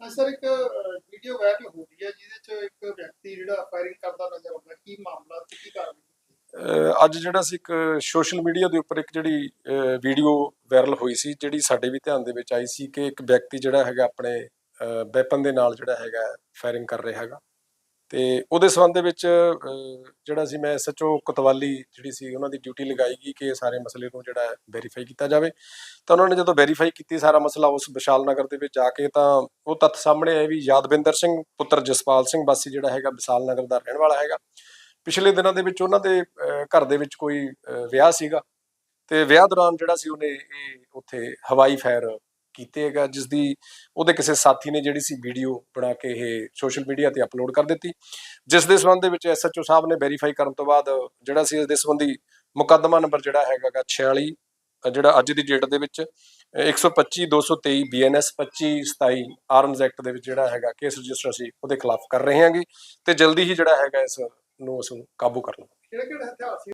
ਹਾਂ, ਸਰ, ਇੱਕ video viral ਹੋ ਰਹੀ ਹੈ, ਜਿਹਦੇ ਚ ਇੱਕ ਵਿਅਕਤੀ ਜਿਹੜਾ ਫਾਇਰਿੰਗ ਕਰਦਾ ਨਜ਼ਰ ਆਉਂਦਾ ਕੀ ਮਾਮਲਾ ਤੇ ਕੀ ਕਾਰਨ ਅੱਜ ਜਿਹੜਾ ਸੀ ਇੱਕ ਸੋਸ਼ਲ ਮੀਡੀਆ ਦੇ ਉੱਪਰ ਇੱਕ ਜਿਹੜੀ ਵੀਡੀਓ ਵਾਇਰਲ ਹੋਈ ਸੀ, ਜਿਹੜੀ ਸਾਡੇ ਵੀ ਧਿਆਨ ਦੇ ਵਿੱਚ ਆਈ ਸੀ ਕਿ ਇੱਕ ਵਿਅਕਤੀ ਜਿਹੜਾ ਹੈਗਾ ਆਪਣੇ ਵੈਪਨ ਦੇ ਨਾਲ ਜਿਹੜਾ ਹੈਗਾ ਫਾਇਰਿੰਗ ਕਰ ਰਿਹਾ ਹੈਗਾ। ਤੇ ਉਹਦੇ ਸੰਬੰਧ ਦੇ ਵਿੱਚ ਜਿਹੜਾ ਸੀ ਮੈਂ ਐਸਐਚਓ ਕੋਤਵਾਲੀ ਜਿਹੜੀ ਸੀ ਉਹਨਾਂ ਦੀ ਡਿਊਟੀ ਲਗਾਈ ਗਈ ਕਿ ਸਾਰੇ ਮਸਲੇ ਨੂੰ ਜਿਹੜਾ ਵੈਰੀਫਾਈ ਕੀਤਾ ਜਾਵੇ। ਤਾਂ ਉਹਨਾਂ ਨੇ ਜਦੋਂ ਵੈਰੀਫਾਈ ਕੀਤੀ ਸਾਰਾ ਮਸਲਾ ਉਸ ਵਿਸ਼ਾਲ ਨਗਰ ਦੇ ਵਿੱਚ ਜਾ ਕੇ, ਤਾਂ ਉਹ ਤੱਥ ਸਾਹਮਣੇ ਆਏ ਵੀ ਯਾਦਵਿੰਦਰ ਸਿੰਘ, ਪੁੱਤਰ ਜਸਪਾਲ ਸਿੰਘ ਵਾਸੀ ਜਿਹੜਾ ਹੈਗਾ ਵਿਸ਼ਾਲ ਨਗਰ ਦਾ ਰਹਿਣ ਵਾਲਾ ਹੈਗਾ। ਪਿਛਲੇ ਦਿਨਾਂ ਦੇ ਵਿੱਚ ਉਹਨਾਂ ਦੇ ਘਰ ਦੇ ਵਿੱਚ ਕੋਈ ਵਿਆਹ ਸੀਗਾ। ਤੇ ਵਿਆਹ ਦੌਰਾਨ ਜਿਹੜਾ ਸੀ ਉਹਨੇ ਇਹ ਉੱਥੇ ਹਵਾਈ ਫਾਇਰ ਕੀਤੇ ਹੈਗਾ ਜਿਸ ਦੀ ਉਹਦੇ ਕਿਸੇ ਸਾਥੀ ਨੇ ਜਿਹੜੀ ਸੀ ਵੀਡੀਓ ਬਣਾ ਕੇ ਇਹ ਸੋਸ਼ਲ ਮੀਡੀਆ ਤੇ ਅਪਲੋਡ ਕਰ ਦਿੱਤੀ। ਜਿਸ ਦੇ ਸੰਬੰਧ ਦੇ ਵਿੱਚ ਐਸਐਚਓ ਸਾਹਿਬ ਨੇ ਵੈਰੀਫਾਈ ਕਰਨ ਤੋਂ ਬਾਅਦ ਜਿਹੜਾ ਸੀ ਇਸ ਦੇ ਸੰਬੰਧੀ ਮੁਕੱਦਮਾ ਨੰਬਰ ਜਿਹੜਾ ਹੈਗਾ ਗਾ 46 ਜਿਹੜਾ ਅੱਜ ਦੀ ਡੇਟ ਦੇ ਵਿੱਚ ਅਹ, 125 223 ਬੀਐਨਐਸ 25 27 ਆਰਮਜ਼ ਐਕਟ ਦੇ ਵਿੱਚ ਜਿਹੜਾ ਹੈਗਾ ਕੇਸ ਰਜਿਸਟਰ ਸੀ ਉਹਦੇ ਖਿਲਾਫ ਕਰ ਰਹੇ ਹਾਂਗੇ ਤੇ ਜਲਦੀ ਹੀ ਜਿਹੜਾ ਹੈਗਾ ਇਸ ਨੂੰ ਅਸੀਂ ਕਾਬੂ ਕਰ ਲਵਾਂਗੇ। ਕਿਹੜੇ ਕਿਹੜੇ ਹਥਿਆਰ ਸੀ?